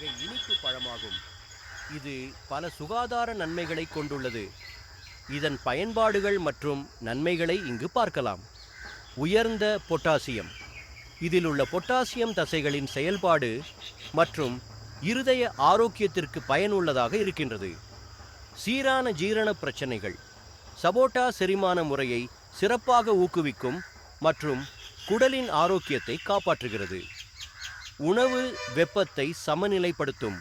இனிப்பு பழமாகும். இது பல சுகாதார நன்மைகளை கொண்டுள்ளது. இதன் பயன்பாடுகள் மற்றும் நன்மைகளை இங்கு பார்க்கலாம். உயர்ந்த பொட்டாசியம். இதில் உள்ள பொட்டாசியம் தசைகளின் செயல்பாடு மற்றும் இருதய ஆரோக்கியத்திற்கு பயனுள்ளதாக இருக்கின்றது. சீரான ஜீரண பிரச்சனைகள். சபோட்டா செரிமான முறையை சிறப்பாக ஊக்குவிக்கும் மற்றும் குடலின் ஆரோக்கியத்தை காப்பாற்றுகிறது. உணவு வெப்பத்தை சமநிலைப்படுத்தும்.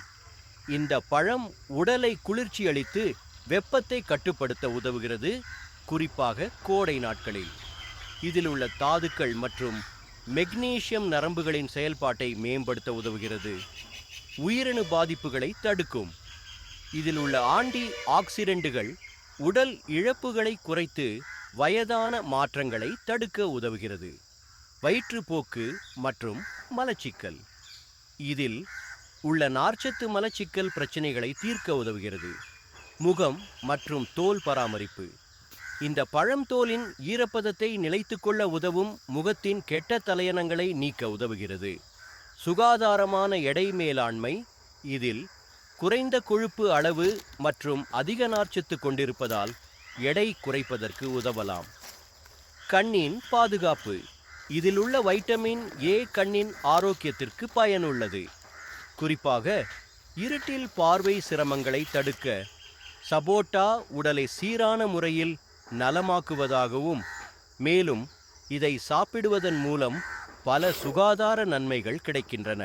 இந்த பழம் உடலை குளிர்ச்சியளித்து வெப்பத்தை கட்டுப்படுத்த உதவுகிறது குறிப்பாக கோடை நாட்களில். இதில் உள்ள தாதுக்கள் மற்றும் மெக்னீசியம் நரம்புகளின் செயல்பாட்டை மேம்படுத்த உதவுகிறது. உயிரணு பாதிப்புகளை தடுக்கும். இதில் உள்ள ஆண்டி ஆக்சிடென்ட்டுகள் உடல் இழப்புகளை குறைத்து வயதான மாற்றங்களை தடுக்க உதவுகிறது. வயிற்றுப்போக்கு மற்றும் மலச்சிக்கல். இதில் உள்ள நார்ச்சத்து மலச்சிக்கல் பிரச்சனைகளை தீர்க்க உதவுகிறது. முகம் மற்றும் தோல் பராமரிப்பு. இந்த பழம்தோலின் ஈரப்பதத்தை நிலைத்துக்கொள்ள உதவும் முகத்தின் கெட்ட தலையணங்களை நீக்க உதவுகிறது. சுகாதாரமான எடை மேலாண்மை. இதில் குறைந்த கொழுப்பு அளவு மற்றும் அதிக நார்ச்சத்து கொண்டிருப்பதால் எடை குறைப்பதற்கு உதவலாம். கண்ணின் பாதுகாப்பு. இதில் உள்ள வைட்டமின் ஏ கண்ணின் ஆரோக்கியத்திற்கு பயனுள்ளது. குறிப்பாக இருட்டில் பார்வை சிரமங்களை தடுக்க சபோட்டா உடலை சீரான முறையில் நலமாக்குவதாகவும் மேலும் இதை சாப்பிடுவதன் மூலம் பல சுகாதார நன்மைகள் கிடைக்கின்றன.